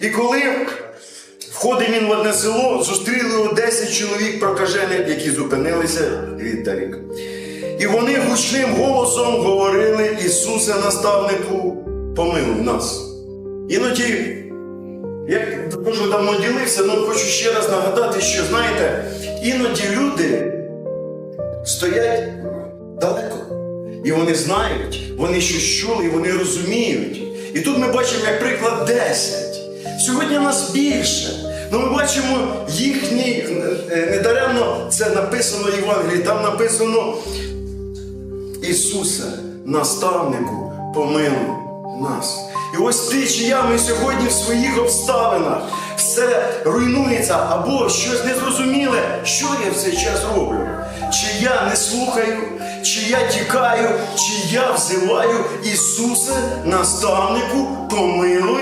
І коли входить він в одне село, зустріли його 10 чоловік прокажених, які зупинилися віддалік. І вони гучним голосом говорили Ісусе, наставнику, помилуй нас. Іноді, як дуже давно ділився, але хочу ще раз нагадати, що знаєте, іноді люди стоять далеко. І вони знають, вони щось чули, і вони розуміють. І тут ми бачимо, як приклад 10. Сьогодні нас більше. Ну ми бачимо їхній, е, недаремно це написано в Євангелії, там написано Ісусе, наставнику, помилуй нас. І ось ти чи я, ми сьогодні в своїх обставинах все руйнується або щось незрозуміле, що я в цей час роблю. Чи я не слухаю, чи я тікаю, чи я взиваю Ісусе, наставнику, помилуй.